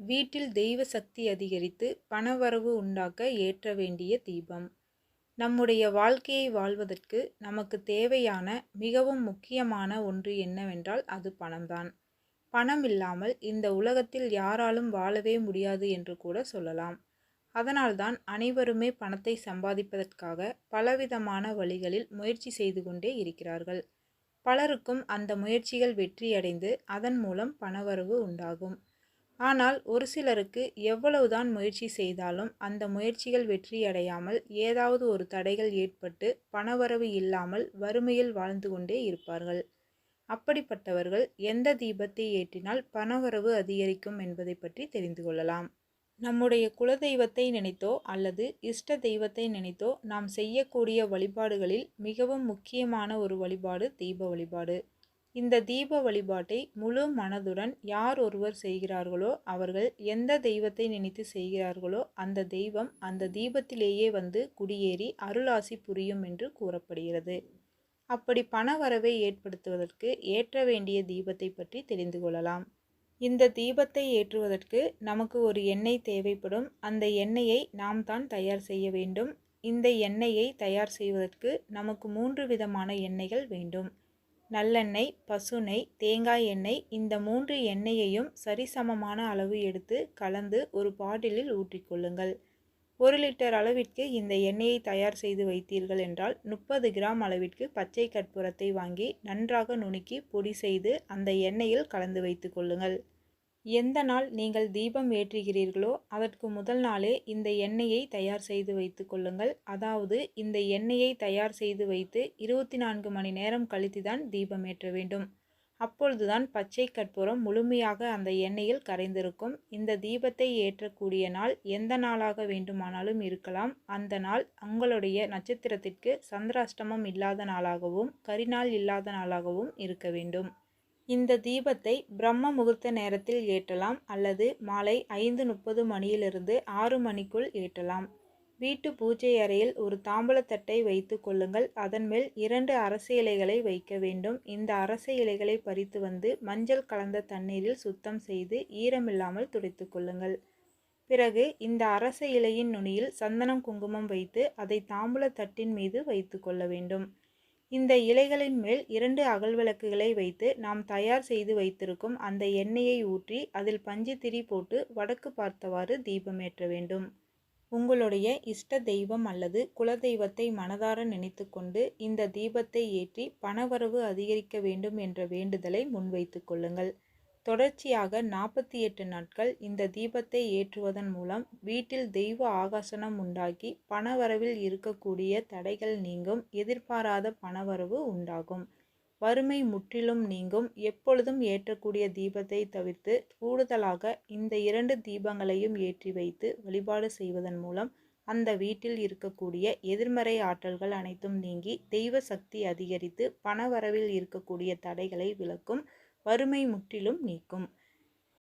வீட்டில் தெய்வ சக்தி அதிகரித்து பணவரவு உண்டாக்க ஏற்ற வேண்டிய தீபம். நம்முடைய வாழ்க்கையை வாழ்வதற்கு நமக்கு தேவையான மிகவும் முக்கியமான ஒன்று என்னவென்றால் அது பணம்தான். பணம் இல்லாமல் இந்த உலகத்தில் யாராலும் வாழவே முடியாது என்று கூட சொல்லலாம். அதனால்தான் அனைவருமே பணத்தை சம்பாதிப்பதற்காக பலவிதமான வழிகளில் முயற்சி செய்து கொண்டே இருக்கிறார்கள். பலருக்கும் அந்த முயற்சிகள் வெற்றியடைந்து அதன் மூலம் பணவரவு உண்டாகும். ஆனால் ஒரு சிலருக்கு எவ்வளவுதான் முயற்சி செய்தாலும் அந்த முயற்சிகள் வெற்றியடையாமல் ஏதாவது ஒரு தடைகள் ஏற்பட்டு பணவரவு இல்லாமல் வறுமையில் வாழ்ந்து கொண்டே இருப்பார்கள். அப்படிப்பட்டவர்கள் எந்த தீபத்தை ஏற்றினால் பணவரவு அதிகரிக்கும் என்பதை பற்றி தெரிந்து கொள்ளலாம். நம்முடைய குலதெய்வத்தை நினைத்தோ அல்லது இஷ்ட தெய்வத்தை நினைத்தோ நாம் செய்யக்கூடிய வழிபாடுகளில் மிகவும் முக்கியமான ஒரு வழிபாடு தீப வழிபாடு. இந்த தீப வழிபாட்டை முழு மனதுடன் யார் ஒருவர் செய்கிறார்களோ அவர்கள் எந்த தெய்வத்தை நினைத்து செய்கிறார்களோ அந்த தெய்வம் அந்த தீபத்திலேயே வந்து குடியேறி அருளாசி புரியும் என்று கூறப்படுகிறது. அப்படி பண வரவை ஏற்படுத்துவதற்கு ஏற்ற வேண்டிய தீபத்தை பற்றி தெரிந்து கொள்ளலாம். இந்த தீபத்தை ஏற்றுவதற்கு நமக்கு ஒரு எண்ணெய் தேவைப்படும். அந்த எண்ணெயை நாம் தான் தயார் செய்ய வேண்டும். இந்த எண்ணெயை தயார் செய்வதற்கு நமக்கு மூன்று விதமான எண்ணெய்கள் வேண்டும். நல்லெண்ணெய் பசுனை தேங்காய் எண்ணெய் இந்த மூன்று எண்ணெயையும் சரிசமமான அளவு எடுத்து கலந்து ஒரு பாட்டிலில் ஊற்றிக்கொள்ளுங்கள். ஒரு லிட்டர் அளவிற்கு இந்த எண்ணெயை தயார் செய்து வைத்தீர்கள் என்றால் முப்பது கிராம் அளவிற்கு பச்சை கற்பூரத்தை வாங்கி நன்றாக நுணுக்கி பொடி செய்து அந்த எண்ணெயில் கலந்து வைத்து கொள்ளுங்கள். எந்த நாள் நீங்கள் தீபம் ஏற்றுகிறீர்களோ அதற்கு முதல் நாளே இந்த எண்ணெயை தயார் செய்து வைத்து கொள்ளுங்கள். அதாவது இந்த எண்ணெயை தயார் செய்து வைத்து இருபத்தி நான்கு மணி நேரம் கழித்து தான் தீபம் ஏற்ற வேண்டும். அப்பொழுதுதான் பச்சை கற்பூரம் முழுமையாக அந்த எண்ணெயில் கரைந்திருக்கும். இந்த தீபத்தை ஏற்றக்கூடிய நாள் எந்த நாளாக வேண்டுமானாலும் இருக்கலாம். அந்த நாள் உங்களுடைய நட்சத்திரத்திற்கு சந்திராஷ்டமம் இல்லாத நாளாகவும் கரிநாள் இல்லாத நாளாகவும் இருக்க வேண்டும். இந்த தீபத்தை பிரம்ம முகூர்த்த நேரத்தில் ஏற்றலாம் அல்லது மாலை ஐந்து முப்பது மணியிலிருந்து ஆறு மணிக்குள் ஏற்றலாம். வீட்டு பூஜை அறையில் ஒரு தாம்பூலத்தட்டை வைத்து கொள்ளுங்கள். அதன் மேல் இரண்டு அரச இலைகளை வைக்க வேண்டும். இந்த அரச இலைகளை பறித்து வந்து மஞ்சள் கலந்த தண்ணீரில் சுத்தம் செய்து ஈரமில்லாமல் துடைத்து கொள்ளுங்கள். பிறகு இந்த அரச இலையின் நுனியில் சந்தனம் குங்குமம் வைத்து அதை தாம்பூலத்தட்டின் மீது வைத்து கொள்ள வேண்டும். இந்த இலைகளின் மேல் இரண்டு அகல் விளக்குகளை வைத்து நாம் தயார் செய்து வைத்திருக்கும் அந்த எண்ணெயை ஊற்றி அதில் பஞ்சு திரி போட்டு வடக்கு பார்த்தவாறு தீபம் ஏற்ற வேண்டும். உங்களுடைய இஷ்ட தெய்வம் அல்லது குலதெய்வத்தை மனதார நினைத்து கொண்டு இந்த தீபத்தை ஏற்றி பணவரவு அதிகரிக்க வேண்டும் என்ற வேண்டுதலை முன்வைத்து கொள்ளுங்கள். தொடர்ச்சியாக நாற்பத்தி எட்டு நாட்கள் இந்த தீபத்தை ஏற்றுவதன் மூலம் வீட்டில் தெய்வ ஆகாசனம் உண்டாக்கி பணவரவில் இருக்கக்கூடிய தடைகள் நீங்கும் எதிர்பாராத பணவரவு உண்டாகும். வறுமை முற்றிலும் நீங்கும். எப்பொழுதும் ஏற்றக்கூடிய தீபத்தை தவிர்த்து கூடுதலாக இந்த இரண்டு தீபங்களையும் ஏற்றி வைத்து வழிபாடு செய்வதன் மூலம் அந்த வீட்டில் இருக்கக்கூடிய எதிர்மறை ஆற்றல்கள் அனைத்தும் நீங்கி தெய்வ சக்தி அதிகரித்து பணவரவில் இருக்கக்கூடிய தடைகளை விளக்கும் வறுமை முற்றிலும் நீக்கும்.